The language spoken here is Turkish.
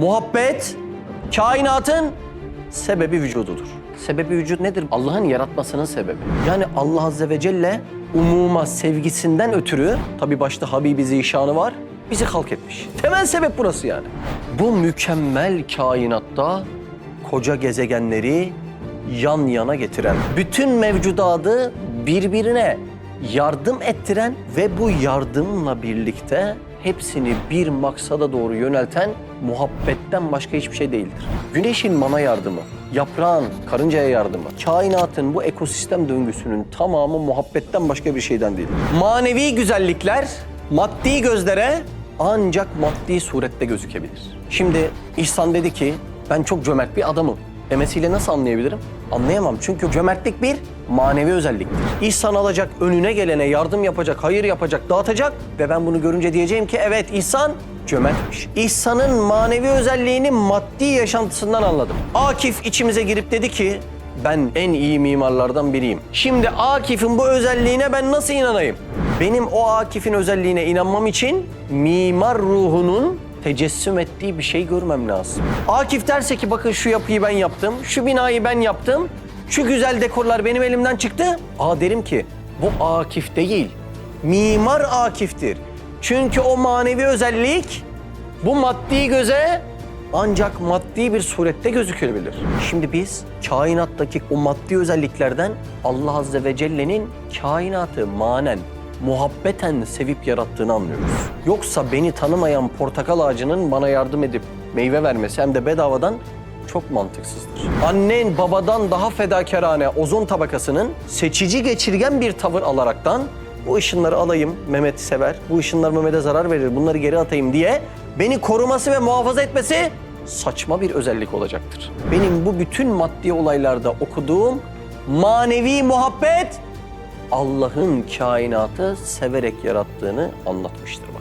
Muhabbet kainatın sebebi vücududur. Sebebi vücut nedir? Allah'ın yaratmasının sebebi. Yani Allah Azze ve Celle umuma sevgisinden ötürü, tabi başta Habibi Zişanı var, bizi halk etmiş. Temel sebep burası yani. Bu mükemmel kainatta koca gezegenleri yan yana getiren, bütün mevcudatı birbirine yardım ettiren ve bu yardımla birlikte hepsini bir maksada doğru yönelten muhabbetten başka hiçbir şey değildir. Güneşin mana yardımı, yaprağın karıncaya yardımı, kainatın bu ekosistem döngüsünün tamamı muhabbetten başka bir şeyden değil. Manevi güzellikler maddi gözlere ancak maddi surette gözükebilir. Şimdi İhsan dedi ki ben çok cömert bir adamım. Demesiyle nasıl anlayabilirim? Anlayamam çünkü cömertlik bir manevi özelliktir. İhsan alacak, önüne gelene yardım yapacak, hayır yapacak, dağıtacak ve ben bunu görünce diyeceğim ki evet İhsan cömertmiş. İhsan'ın manevi özelliğini maddi yaşantısından anladım. Akif içimize girip dedi ki ben en iyi mimarlardan biriyim. Şimdi Akif'in bu özelliğine ben nasıl inanayım? Benim o Akif'in özelliğine inanmam için mimar ruhunun tecessüm ettiği bir şey görmem lazım. Akif derse ki bakın şu yapıyı ben yaptım, şu binayı ben yaptım, şu güzel dekorlar benim elimden çıktı. Aa derim ki bu Akif değil, mimar Akif'tir. Çünkü o manevi özellik bu maddi göze ancak maddi bir surette gözükebilir. Şimdi biz kainattaki o maddi özelliklerden Allah Azze ve Celle'nin kainatı manen, muhabbeten sevip yarattığını anlıyoruz. Yoksa beni tanımayan portakal ağacının bana yardım edip meyve vermesi hem de bedavadan çok mantıksızdır. Annen babadan daha fedakarane ozon tabakasının seçici geçirgen bir tavır alaraktan bu ışınları alayım Mehmet sever, bu ışınlar Mehmet'e zarar verir, bunları geri atayım diye beni koruması ve muhafaza etmesi saçma bir özellik olacaktır. Benim bu bütün maddi olaylarda okuduğum manevi muhabbet Allah'ın kainatı severek yarattığını anlatmıştır.